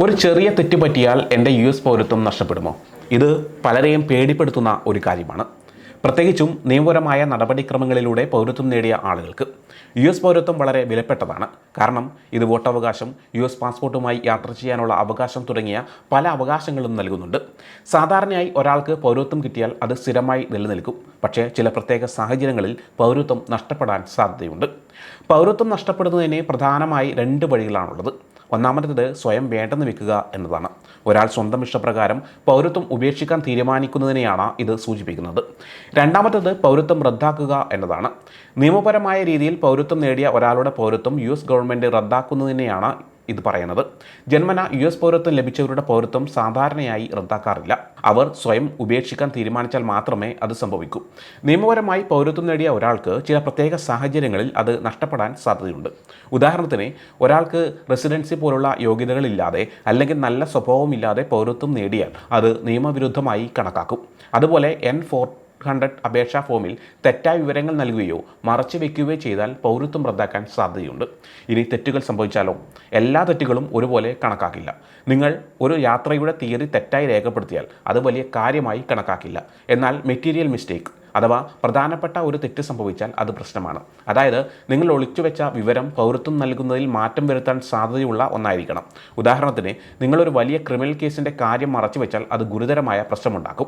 ഒരു ചെറിയ തെറ്റ് പറ്റിയാൽ എന്റെ യു എസ് പൗരത്വം നഷ്ടപ്പെടുമോ? ഇത് പലരെയും പേടിപ്പെടുത്തുന്ന ഒരു കാര്യമാണ്. പ്രത്യേകിച്ചും നിയമപരമായ നടപടിക്രമങ്ങളിലൂടെ പൗരത്വം നേടിയ ആളുകൾക്ക് യു എസ് പൗരത്വം വളരെ വിലപ്പെട്ടതാണ്. കാരണം ഇത് വോട്ടവകാശം യു എസ് പാസ്പോർട്ടുമായി യാത്ര ചെയ്യാനുള്ള അവകാശം തുടങ്ങിയ പല അവകാശങ്ങളും നൽകുന്നുണ്ട്. സാധാരണയായി ഒരാൾക്ക് പൗരത്വം കിട്ടിയാൽ അത് സ്ഥിരമായി നിലനിൽക്കും. പക്ഷേ ചില പ്രത്യേക സാഹചര്യങ്ങളിൽ പൗരത്വം നഷ്ടപ്പെടാൻ സാധ്യതയുണ്ട്. പൗരത്വം നഷ്ടപ്പെടുന്നതിന് പ്രധാനമായി രണ്ട് വഴികളാണുള്ളത്. ഒന്നാമത്തേത് സ്വയം വേണ്ടെന്ന് വെക്കുക എന്നതാണ്. ഒരാൾ സ്വന്തം ഇഷ്ടപ്രകാരം പൗരത്വം ഉപേക്ഷിക്കാൻ തീരുമാനിക്കുന്നതിനെയാണ് ഇത് സൂചിപ്പിക്കുന്നത്. രണ്ടാമത്തേത് പൗരത്വം റദ്ദാക്കുക എന്നതാണ്. നിയമപരമായ രീതിയിൽ പൗരത്വം നേടിയ ഒരാളുടെ പൗരത്വം യു എസ് ഗവൺമെന്റ് റദ്ദാക്കുന്നതിനെയാണ് ഇത് പറയുന്നത്. ജന്മന യു എസ് പൗരത്വം ലഭിച്ചവരുടെ പൗരത്വം സാധാരണയായി റദ്ദാക്കാറില്ല. അവർ സ്വയം ഉപേക്ഷിക്കാൻ തീരുമാനിച്ചാൽ മാത്രമേ അത് സംഭവിക്കൂ. നിയമപരമായി പൗരത്വം നേടിയ ഒരാൾക്ക് ചില പ്രത്യേക സാഹചര്യങ്ങളിൽ അത് നഷ്ടപ്പെടാൻ സാധ്യതയുണ്ട്. ഉദാഹരണത്തിന് ഒരാൾക്ക് റെസിഡൻസി പോലുള്ള യോഗ്യതകളില്ലാതെ അല്ലെങ്കിൽ നല്ല സ്വഭാവമില്ലാതെ പൗരത്വം നേടിയാൽ അത് നിയമവിരുദ്ധമായി കണക്കാക്കും. അതുപോലെ എൻ ഫോർ ഹൺഡ്രഡ് അപേക്ഷാ ഫോമിൽ തെറ്റായ വിവരങ്ങൾ നൽകുകയോ മറച്ചു വയ്ക്കുകയോ ചെയ്താൽ പൗരത്വം റദ്ദാക്കാൻ സാധ്യതയുണ്ട്. ഇനി തെറ്റുകൾ സംഭവിച്ചാലോ? എല്ലാ തെറ്റുകളും ഒരുപോലെ കണക്കാക്കില്ല. നിങ്ങൾ ഒരു യാത്രയുടെ തീയതി തെറ്റായി രേഖപ്പെടുത്തിയാൽ അത് വലിയ കാര്യമായി കണക്കാക്കില്ല. എന്നാൽ മെറ്റീരിയൽ മിസ്റ്റേക്ക് അഥവാ പ്രധാനപ്പെട്ട ഒരു തെറ്റ് സംഭവിച്ചാൽ അത് പ്രശ്നമാണ്. അതായത് നിങ്ങൾ ഒളിച്ചുവെച്ച വിവരം പൗരത്വം നൽകുന്നതിൽ മാറ്റം വരുത്താൻ സാധ്യതയുള്ള ഒന്നായിരിക്കണം. ഉദാഹരണത്തിന് നിങ്ങളൊരു വലിയ ക്രിമിനൽ കേസിന്റെ കാര്യം മറച്ചു വെച്ചാൽ അത് ഗുരുതരമായ പ്രശ്നമുണ്ടാക്കും.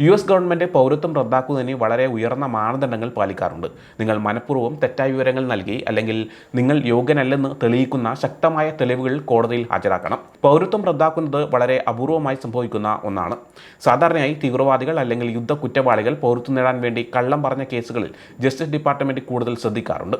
യു എസ് ഗവൺമെന്റ് പൗരത്വം റദ്ദാക്കുന്നതിന് വളരെ ഉയർന്ന മാനദണ്ഡങ്ങൾ പാലിക്കാറുണ്ട്. നിങ്ങൾ മനഃപൂർവം തെറ്റായ വിവരങ്ങൾ നൽകി അല്ലെങ്കിൽ നിങ്ങൾ യോഗ്യനല്ലെന്ന് തെളിയിക്കുന്ന ശക്തമായ തെളിവുകൾ കോടതിയിൽ ഹാജരാക്കണം. പൗരത്വം റദ്ദാക്കുന്നത് വളരെ അപൂർവമായി സംഭവിക്കുന്ന ഒന്നാണ്. സാധാരണയായി തീവ്രവാദികൾ അല്ലെങ്കിൽ യുദ്ധ കുറ്റവാളികൾ പൗരത്വം നേടാൻ വേണ്ടി കള്ളം പറഞ്ഞ കേസുകളിൽ ജസ്റ്റിസ് ഡിപ്പാർട്ട്മെന്റ് കൂടുതൽ ശ്രദ്ധിക്കാറുണ്ട്.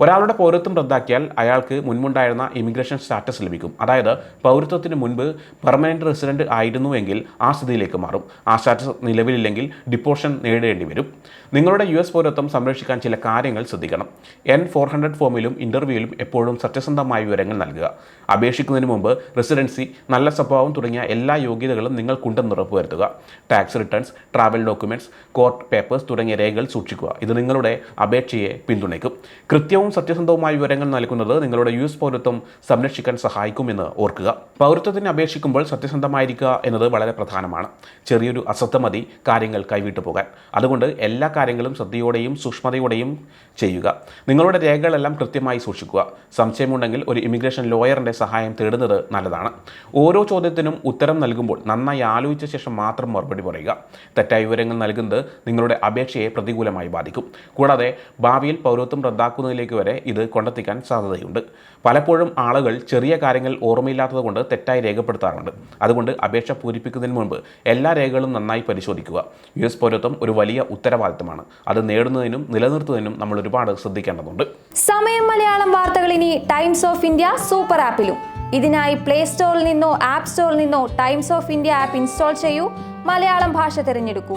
ഒരാളുടെ പൗരത്വം റദ്ദാക്കിയാൽ അയാൾക്ക് മുൻപുണ്ടായിരുന്ന ഇമിഗ്രേഷൻ സ്റ്റാറ്റസ് ലഭിക്കും. അതായത് പൗരത്വത്തിന് മുൻപ് പെർമനന്റ് റെസിഡന്റ് ആയിരുന്നുവെങ്കിൽ ആ സ്ഥിതിയിലേക്ക് മാറും. ആ സ്റ്റാറ്റസ് നിലവിലില്ലെങ്കിൽ ഡിപ്പോഷൻ നേടേണ്ടി വരും. നിങ്ങളുടെ യു എസ് പൗരത്വം സംരക്ഷിക്കാൻ ചില കാര്യങ്ങൾ ശ്രദ്ധിക്കണം. എൻ ഫോർ ഹൺഡ്രഡ് ഫോമിലും ഇന്റർവ്യൂവിലും എപ്പോഴും സത്യസന്ധമായ വിവരങ്ങൾ നൽകുക. അപേക്ഷിക്കുന്നതിന് മുമ്പ് റെസിഡൻസി നല്ല സ്വഭാവം തുടങ്ങിയ എല്ലാ യോഗ്യതകളും നിങ്ങൾക്കുണ്ടെന്ന് ഉറപ്പുവരുത്തുക. Tax returns travel documents court papers തുടങ്ങിയ രേഖകൾ സൂക്ഷിക്കുക. ഇത് നിങ്ങളുടെ അപേക്ഷയെ പിന്തുണയ്ക്കും. കൃത്യവും സത്യസന്ധവുമായ വിവരങ്ങൾ നൽകുന്നത് നിങ്ങളുടെ യു എസ് പൗരത്വം സംരക്ഷിക്കാൻ സഹായിക്കുമെന്ന് ഓർക്കുക. പൗരത്വത്തിന് അപേക്ഷിക്കുമ്പോൾ സത്യസന്ധമായിരിക്കുക എന്നത് വളരെ പ്രധാനമാണ്. ചെറിയൊരു അശ്രദ്ധ മതി കാര്യങ്ങൾ കൈവിട്ടു പോകാൻ. അതുകൊണ്ട് എല്ലാ കാര്യങ്ങളും ശ്രദ്ധയോടെയും സൂക്ഷ്മതയോടെയും ചെയ്യുക. നിങ്ങളുടെ രേഖകളെല്ലാം കൃത്യമായി സൂക്ഷിക്കുക. സംശയമുണ്ടെങ്കിൽ ഒരു ഇമിഗ്രേഷൻ ലോയറിന്റെ സഹായം തേടുന്നത് നല്ലതാണ്. ഓരോ ചോദ്യത്തിനും ഉത്തരം നൽകുമ്പോൾ നന്നായി ആലോചിച്ച ശേഷം മാത്രം മറുപടി പറയുക. തെറ്റായ വിവരങ്ങൾ നൽകുന്നത് നിങ്ങളുടെ അപേക്ഷയെ പ്രതികൂലമായി ബാധിക്കും. കൂടാതെ ഭാവിയിൽ പൗരത്വം റദ്ദാക്കുന്നതിലേക്ക് വരെ ഇത് കൊണ്ടെത്തിക്കാൻ സാധ്യതയുണ്ട്. പലപ്പോഴും ആളുകൾ ചെറിയ കാര്യങ്ങൾ ഓർമ്മയില്ലാത്തതുകൊണ്ട് തെറ്റായി രേഖപ്പെടുത്താറുണ്ട്. അതുകൊണ്ട് അപേക്ഷ പൂരിപ്പിക്കുന്നതിന് മുൻപ് എല്ലാ രേഖകളും നന്നായി പരിശോധിക്കുക. യു എസ് പൗരത്വം ഒരു വലിയ ഉത്തരവാദിത്തമാണ്. അത് നേടുന്നതിനും നിലനിർത്തുന്നതിനും നമ്മൾ ഒരുപാട് ശ്രദ്ധിക്കേണ്ടതുണ്ട്. സമയം മലയാളം വാർത്തകൾ ഇനി ടൈംസ് ഓഫ് ഇന്ത്യ സൂപ്പർ ആപ്പിലും. ഇതിനായി പ്ലേ സ്റ്റോറിൽ നിന്നോ ആപ്പ് സ്റ്റോറിൽ നിന്നോ Times of India app install ചെയ്യൂ. മലയാളം ഭാഷ തിരഞ്ഞെടുക്കൂ.